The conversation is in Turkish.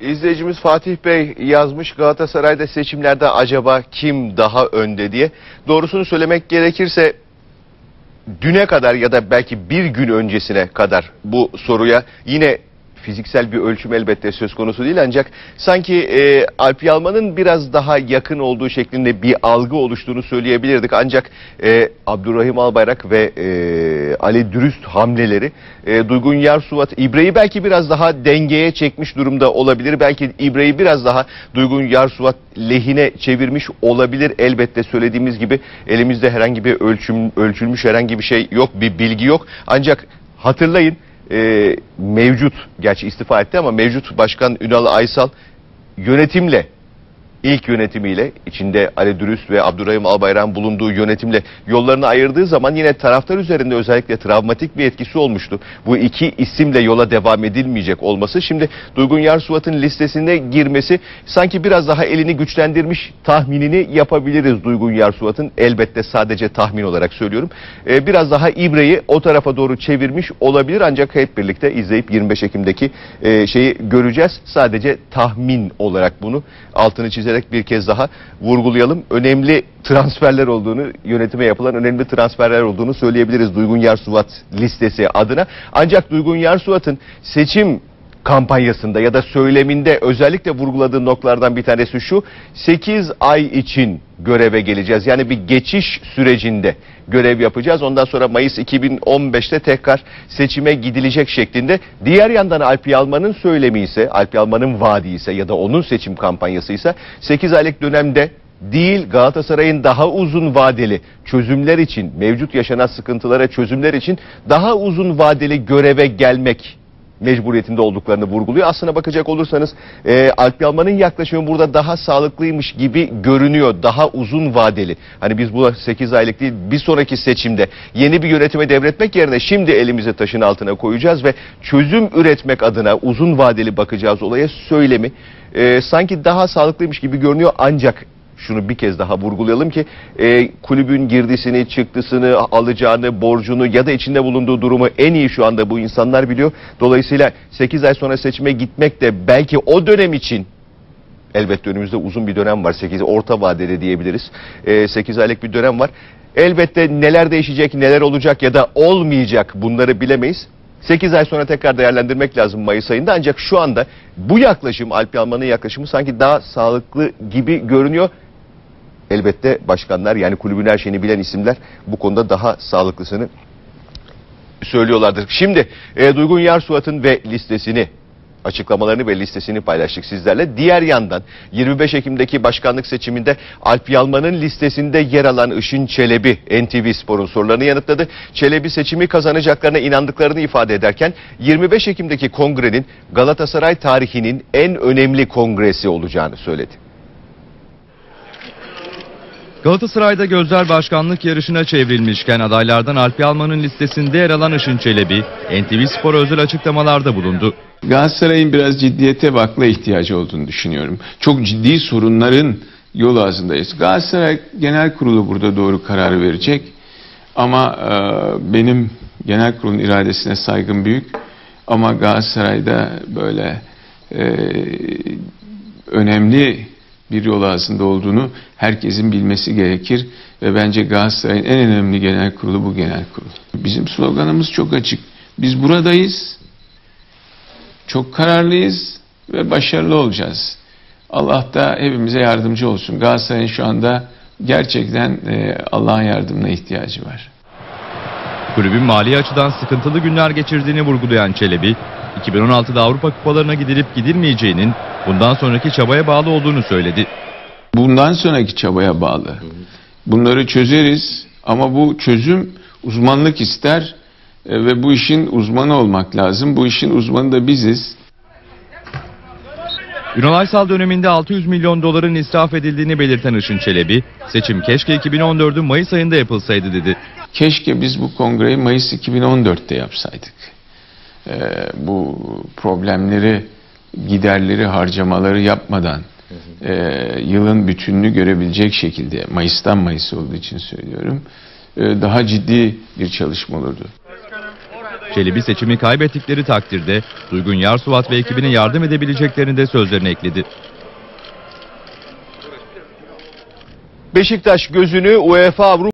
İzleyicimiz Fatih Bey yazmış Galatasaray'da seçimlerde acaba kim daha önde diye. Doğrusunu söylemek gerekirse düne kadar ya da belki bir gün öncesine kadar bu soruya yine fiziksel bir ölçüm elbette söz konusu değil ancak sanki e, Alp Yalman'ın biraz daha yakın olduğu şeklinde bir algı oluştuğunu söyleyebilirdik. Ancak e, Abdurrahim Albayrak ve e, Ali Dürüst hamleleri e, Duygun Yarsuvat İbre'yi belki biraz daha dengeye çekmiş durumda olabilir. Belki İbre'yi biraz daha Duygun Yarsuvat lehine çevirmiş olabilir. Elbette söylediğimiz gibi elimizde herhangi bir ölçüm ölçülmüş herhangi bir şey yok, bir bilgi yok. Ancak hatırlayın e, mevcut, gerçi istifa etti ama mevcut Başkan Ünal Aysal yönetimle ilk yönetimiyle içinde Ali Dürüst ve Abdurrahim Albayrak'ın bulunduğu yönetimle yollarını ayırdığı zaman yine taraftar üzerinde özellikle travmatik bir etkisi olmuştu. Bu iki isimle yola devam edilmeyecek olması şimdi Duygun Yarsuvat'ın listesine girmesi sanki biraz daha elini güçlendirmiş tahminini yapabiliriz Duygun Yarsuvat'ın elbette sadece tahmin olarak söylüyorum. Ee, biraz daha ibreyi o tarafa doğru çevirmiş olabilir ancak hep birlikte izleyip 25 Ekim'deki e, şeyi göreceğiz. Sadece tahmin olarak bunu altını çizerek bir kez daha vurgulayalım. Önemli transferler olduğunu, yönetime yapılan önemli transferler olduğunu söyleyebiliriz Duygun Yarsuvat listesi adına. Ancak Duygun Yarsuvat'ın seçim kampanyasında ya da söyleminde özellikle vurguladığı noktalardan bir tanesi şu. 8 ay için göreve geleceğiz. Yani bir geçiş sürecinde görev yapacağız. Ondan sonra Mayıs 2015'te tekrar seçime gidilecek şeklinde. Diğer yandan Alp Yalman'ın söylemi ise, Alp Yalman'ın vaadi ise ya da onun seçim kampanyası ise 8 aylık dönemde değil Galatasaray'ın daha uzun vadeli çözümler için, mevcut yaşanan sıkıntılara çözümler için daha uzun vadeli göreve gelmek mecburiyetinde olduklarını vurguluyor. Aslına bakacak olursanız e, Alp Yalman'ın yaklaşımı burada daha sağlıklıymış gibi görünüyor. Daha uzun vadeli. Hani biz bu 8 aylık değil bir sonraki seçimde yeni bir yönetime devretmek yerine şimdi elimizi taşın altına koyacağız ve çözüm üretmek adına uzun vadeli bakacağız olaya söylemi e, sanki daha sağlıklıymış gibi görünüyor ancak şunu bir kez daha vurgulayalım ki e, kulübün girdisini, çıktısını, alacağını, borcunu ya da içinde bulunduğu durumu en iyi şu anda bu insanlar biliyor. Dolayısıyla 8 ay sonra seçime gitmek de belki o dönem için elbette önümüzde uzun bir dönem var. 8 orta vadede diyebiliriz. E, 8 aylık bir dönem var. Elbette neler değişecek, neler olacak ya da olmayacak bunları bilemeyiz. 8 ay sonra tekrar değerlendirmek lazım Mayıs ayında ancak şu anda bu yaklaşım Alp Yalman'ın yaklaşımı sanki daha sağlıklı gibi görünüyor. Elbette başkanlar yani kulübün her şeyini bilen isimler bu konuda daha sağlıklısını söylüyorlardır. Şimdi e, Duygun Yarsuat'ın ve listesini açıklamalarını ve listesini paylaştık sizlerle. Diğer yandan 25 Ekim'deki başkanlık seçiminde Alp Yalman'ın listesinde yer alan Işın Çelebi NTV Spor'un sorularını yanıtladı. Çelebi seçimi kazanacaklarına inandıklarını ifade ederken 25 Ekim'deki kongrenin Galatasaray tarihinin en önemli kongresi olacağını söyledi. Galatasaray'da gözler başkanlık yarışına çevrilmişken adaylardan Alp Yalman'ın listesinde yer alan Işın Çelebi, NTV Spor özel açıklamalarda bulundu. Galatasaray'ın biraz ciddiyete ve akla ihtiyacı olduğunu düşünüyorum. Çok ciddi sorunların yol ağzındayız. Galatasaray Genel Kurulu burada doğru kararı verecek. Ama e, benim genel kurulun iradesine saygım büyük. Ama Galatasaray'da böyle e, önemli bir yol ağzında olduğunu herkesin bilmesi gerekir. Ve bence Galatasaray'ın en önemli genel kurulu bu genel kurul. Bizim sloganımız çok açık. Biz buradayız. Çok kararlıyız ve başarılı olacağız. Allah da hepimize yardımcı olsun. Galatasaray'ın şu anda gerçekten e, Allah'ın yardımına ihtiyacı var. Kulübün mali açıdan sıkıntılı günler geçirdiğini vurgulayan Çelebi, 2016'da Avrupa kupalarına gidilip gidilmeyeceğinin bundan sonraki çabaya bağlı olduğunu söyledi. Bundan sonraki çabaya bağlı. Bunları çözeriz ama bu çözüm uzmanlık ister e, ve bu işin uzmanı olmak lazım. Bu işin uzmanı da biziz. Ünal Aysal döneminde 600 milyon doların israf edildiğini belirten Işın Çelebi, seçim keşke 2014'ün Mayıs ayında yapılsaydı dedi. Keşke biz bu kongreyi Mayıs 2014'te yapsaydık. Ee, bu problemleri, giderleri, harcamaları yapmadan e, yılın bütününü görebilecek şekilde, Mayıs'tan Mayıs olduğu için söylüyorum, e, daha ciddi bir çalışma olurdu. Çelebi seçimi kaybettikleri takdirde Duygun Yarsuvat ve ekibine yardım edebileceklerini de sözlerine ekledi. Beşiktaş gözünü UEFA Avrupa